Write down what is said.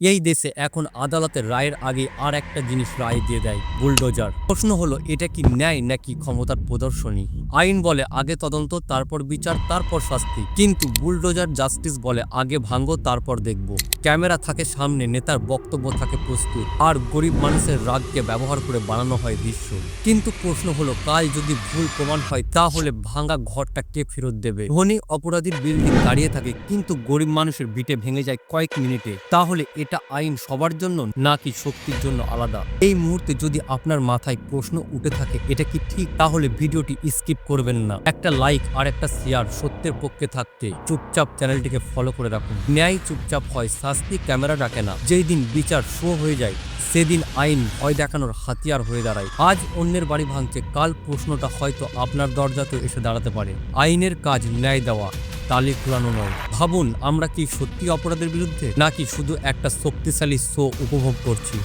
এই দেশে এখন আদালতের রায়ের আগে আর একটা জিনিস রায় দিয়ে দেয় বুলডোজার। প্রশ্ন হলো, এটা কি ন্যায় নাকি ক্ষমতার প্রদর্শনী? আইন বলে আগে তদন্ত, তারপর বিচার, তারপর শাস্তি। কিন্তু বুলডোজার জাস্টিস বলে আগে ভাঙ্গো তারপর দেখব। ক্যামেরা থাকে সামনে, নেতার বক্তব্য থাকে প্রস্তুত, আর গরিব মানুষের রাগকে ব্যবহার করে বানানো হয় দৃশ্য। কিন্তু প্রশ্ন হলো, কাল যদি ভুল প্রমাণ হয়, তাহলে ভাঙা ঘরটা কে ফেরত দেবে? ধনী অপরাধীর বিল্ডিং দাঁড়িয়ে থাকে, কিন্তু গরিব মানুষের বিটে ভেঙে যায় কয়েক মিনিটে। তাহলে এটা আইন সবার জন্য, নাকি শক্তির জন্য আলাদা? এই মুহূর্তে যদি আপনার মাথায় প্রশ্ন উঠে থাকে, এটা কি ঠিক? তাহলে ভিডিওটি স্কিপ করবেন না। একটা লাইক আর একটা শেয়ার সত্যের পক্ষে থাকতে চুপচাপ চ্যানেলটিকে ফলো করে রাখুন। ন্যায় চুপচাপ হয়, শাস্তি ক্যামেরা রাখে না। যেই দিন বিচার শো হয়ে যায়, সেদিন আইন ভয় দেখানোর হাতিয়ার হয়ে দাঁড়ায়। আজ অন্যের বাড়ি ভাঙছে, কাল প্রশ্নটা হয়তো আপনার দরজাতেও এসে দাঁড়াতে পারে। আইনের কাজ ন্যায় দেওয়া, তালি খুলানো নয়। ভাবুন, আমরা কি সত্যি অপরাধের বিরুদ্ধে? নাকি শুধু একটা শক্তিশালী শো উপভোগ করছি?